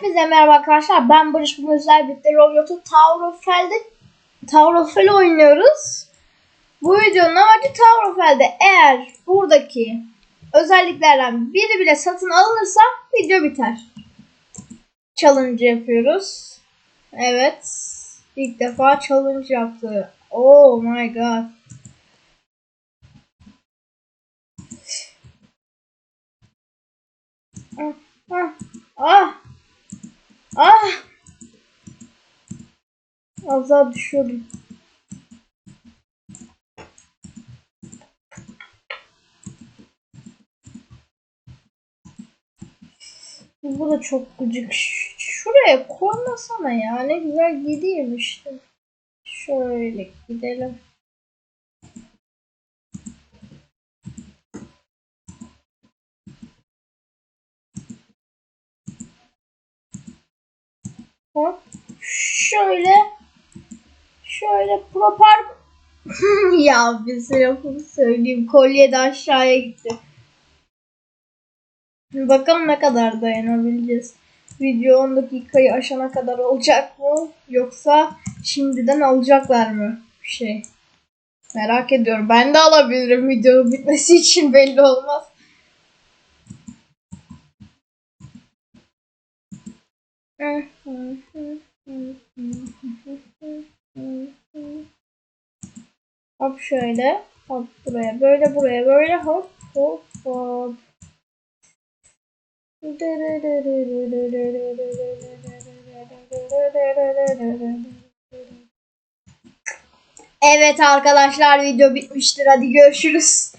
Hepinize merhaba arkadaşlar. Ben Barış bugün sizlerle birlikte Roblox'un Tower of Hell'de Tower of Hell oynuyoruz. Bu videonun amacı Tower of Hell'de eğer buradaki özelliklerden biri bile satın alınırsa video biter. Challenge yapıyoruz. Evet. İlk defa challenge yaptı. Oh my god. Ah, ah, ah. Ah! Az daha düşüyordum. Bu da çok gıcık. Şuraya koymasana ya. Ne güzel gideyim. Şöyle gidelim. Şöyle. Şöyle propar. ya bir lafımı söyleyeyim. Kolye de aşağıya gitti. Bakalım ne kadar dayanabileceğiz. Video 10 dakikayı aşana kadar olacak mı? Yoksa şimdiden alacaklar mı? Şey. Merak ediyorum. Ben de alabilirim videonun bitmesi için belli olmaz. Hop şöyle. Hop buraya. Böyle buraya. Böyle hop hop hop. Evet arkadaşlar video bitmiştir. Hadi görüşürüz.